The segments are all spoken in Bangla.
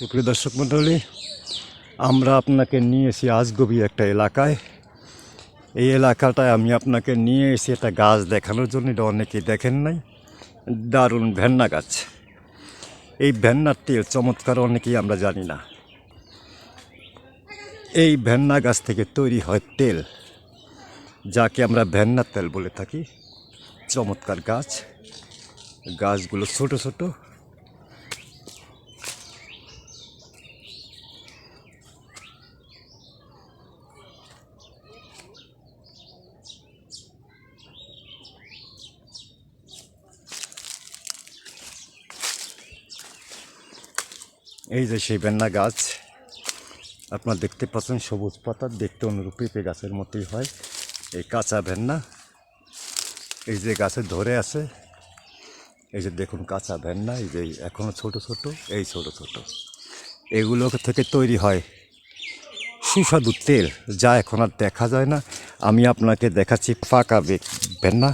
সুপ্রিয় দর্শক মণ্ডলী, আমরা আপনাকে নিয়ে এসেছি আজগবি একটা এলাকায়। এই এলাকাটায় আমি আপনাকে নিয়ে এসে একটা গাছ দেখানোর জন্য, এটা অনেকেই দেখেন নাই। দারুণ ভেন্না গাছ। এই ভেন্নার তেল চমৎকার, অনেকেই আমরা জানি না। এই ভেন্না গাছ থেকে তৈরি হয় তেল, যাকে আমরা ভেন্নার তেল বলে থাকি। চমৎকার গাছ। গাছগুলো ছোট ছোট। এই যে সেই বেন্না গাছ, আপনার দেখতে পাচ্ছেন সবুজ পাতা, দেখতে অনুরূপ পেঁপে গাছের মতোই হয়। এই কাঁচা ভেন্না এই যে গাছে ধরে আছে, এই যে দেখুন কাঁচা ভেন্না এই যে এখনও ছোট ছোট, এই ছোট ছোট। এগুলো থেকে তৈরি হয় সুস্বাদু তেল, যা এখন আর দেখা যায় না। আমি আপনাকে দেখাচ্ছি ফাঁকা ভেন্না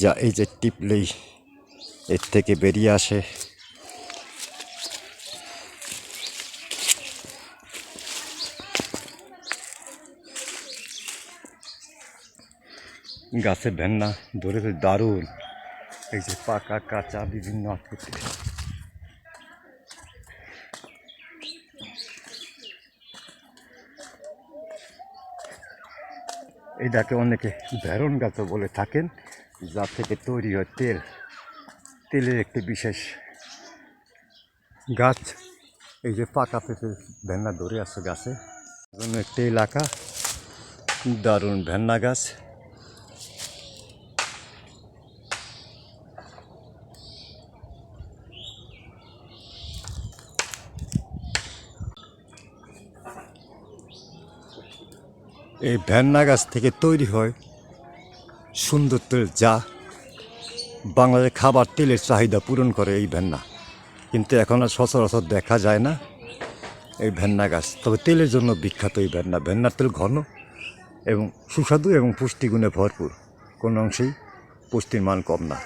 যা এই যে টিপলেই এর থেকে বেরিয়ে আসে। গাছে ভেন্না, ধরেছে দারুণ। এই যে পাকা, কাঁচা, বিভিন্ন আকৃতির এটাকে অনেকে ভেরন গাছও বলে থাকেন, যা থেকে তৈরি হয় তেল। তেলের একটি বিশেষ গাছ। এই যে পাকা পেঁপে ভেন্না ধরে আছে গাছে। জন্য একটি এলাকা দারুণ ভেন্না গাছ। এই ভেন্না গাছ থেকে তৈরি হয় সুন্দর তেল যা বাংলাদেশ খাবার তেলের চাহিদা পূরণ করে এই ভেন্না কিন্তু এখন আর সচরাচর দেখা যায় না এই ভেন্না গাছ। তবে তেলের জন্য বিখ্যাত এই ভেন্না ভেন্নার তেল ঘন এবং সুস্বাদু এবং পুষ্টিগুণে ভরপুর। কোনো অংশেই পুষ্টির মান কম না।